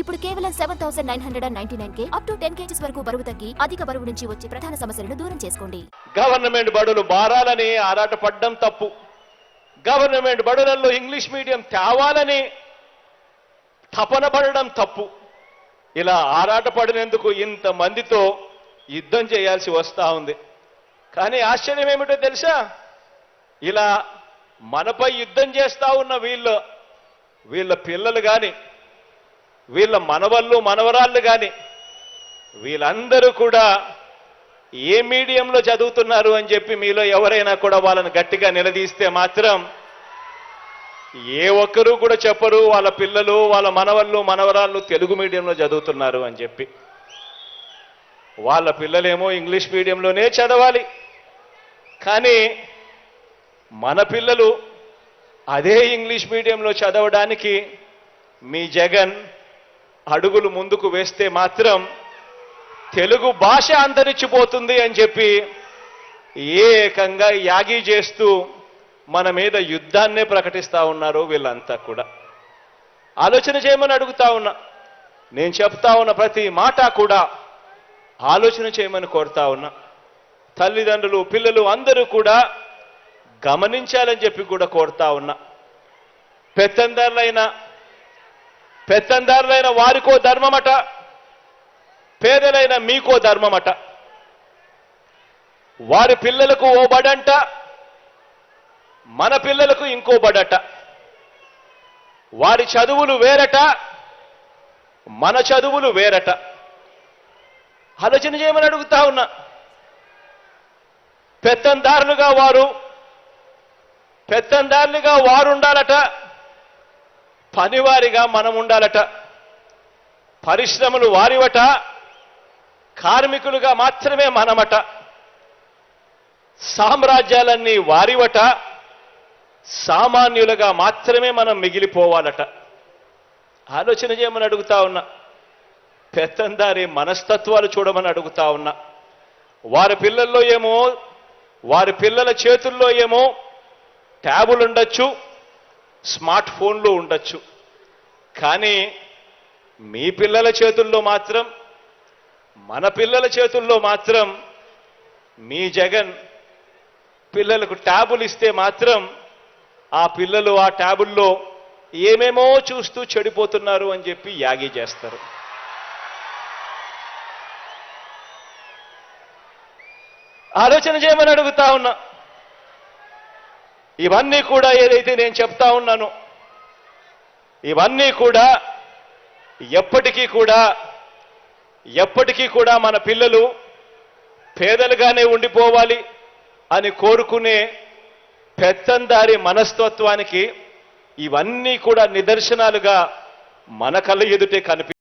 ఇప్పుడు కేవలం seven thousand nine hundred and ninety nine K up to ten kgs వరకు బరువు తగ్గి అధిక బరువు నుంచి వచ్చే ప్రధాన సమస్యలను దూరం చేసుకోండి. గవర్నమెంట్ బడులు మారాలని ఆరాటపడ్డం తప్పు. గవర్నమెంట్ బడులలో ఇంగ్లీష్ మీడియం తేవాలని తపన పడడం తప్పు. ఇలా ఆరాటపడినందుకు ఇంతమందితో యుద్ధం చేయాల్సి వస్తా ఉంది. కానీ ఆశ్చర్యం ఏమిటో తెలుసా? ఇలా మనపై యుద్ధం చేస్తా ఉన్న వీళ్ళు వీళ్ళ పిల్లలు కానీ వీళ్ళ మనవళ్ళు మనవరాళ్ళు కానీ వీళ్ళందరూ కూడా ఏ మీడియంలో చదువుతున్నారు అని చెప్పి మీలో ఎవరైనా కూడా వాళ్ళని గట్టిగా నిలదీస్తే మాత్రం ఏ ఒక్కరూ కూడా చెప్పరు వాళ్ళ పిల్లలు వాళ్ళ మనవళ్ళు మనవరాళ్ళు తెలుగు మీడియంలో చదువుతున్నారు అని చెప్పి. వాళ్ళ పిల్లలేమో ఇంగ్లీష్ మీడియంలోనే చదవాలి. కానీ మన పిల్లలు అదే ఇంగ్లీష్ మీడియంలో చదవడానికి మీ జగన్ అడుగులు ముందుకు వేస్తే మాత్రం తెలుగు భాష అంతరించిపోతుంది అని చెప్పి ఏకంగా యాగి చేస్తూ మన మీద యుద్ధాన్నే ప్రకటిస్తూ ఉన్నారు వీళ్ళంతా కూడా. ఆలోచన చేయమని అడుగుతా ఉన్నా. నేను చెప్తా ఉన్న ప్రతి మాట కూడా ఆలోచన చేయమని కోరుతా ఉన్నా. తల్లిదండ్రులు పిల్లలు అందరూ కూడా గమనించాలని చెప్పి కూడా కోరుతా ఉన్నా. పెత్తందారులైన పెత్తందారులైన వారికో ధర్మమట పేదలైన మీకో ధర్మమట. వారి పిల్లలకు ఓ బడంట మన పిల్లలకు ఇంకో బడట. వారి చదువులు వేరట మన చదువులు వేరట. ఆలోచన చేయమని అడుగుతా ఉన్నా. పెత్తందారులుగా వారు పెత్తందారులుగా వారుండాలట. పనివారిగా మనం ఉండాలట. పరిశ్రమలు వారివట కార్మికులుగా మాత్రమే మనమట. సామ్రాజ్యాలన్నీ వారివట సామాన్యులుగా మాత్రమే మనం మిగిలిపోవాలట. ఆలోచన చేయమని అడుగుతా ఉన్నా. పెత్తందారి మనస్తత్వాలు చూడమని అడుగుతా ఉన్నా. వారి పిల్లల్లో ఏమో వారి పిల్లల చేతుల్లో ఏమో ట్యాబులు ఉండొచ్చు స్మార్ట్ ఫోన్లు ఉండొచ్చు. కానీ మీ పిల్లల చేతుల్లో మాత్రం మన పిల్లల చేతుల్లో మాత్రం మీ జగన్ పిల్లలకు ట్యాబులు ఇస్తే మాత్రం ఆ పిల్లలు ఆ ట్యాబుల్లో ఏమేమో చూస్తూ చెడిపోతున్నారు అని చెప్పి యాగి చేస్తారు. ఆలోచన చేయమని అడుగుతా ఉన్నా. ఇవన్నీ కూడా ఏదైతే నేను చెప్తా ఉన్నానో ఇవన్నీ కూడా ఎప్పటికీ కూడా ఎప్పటికీ కూడా మన పిల్లలు పేదలుగానే ఉండిపోవాలి అని కోరుకునే పెత్తందారి మనస్తత్వానికి ఇవన్నీ కూడా నిదర్శనాలుగా మన కళ్ళ ఎదుటే కనిపి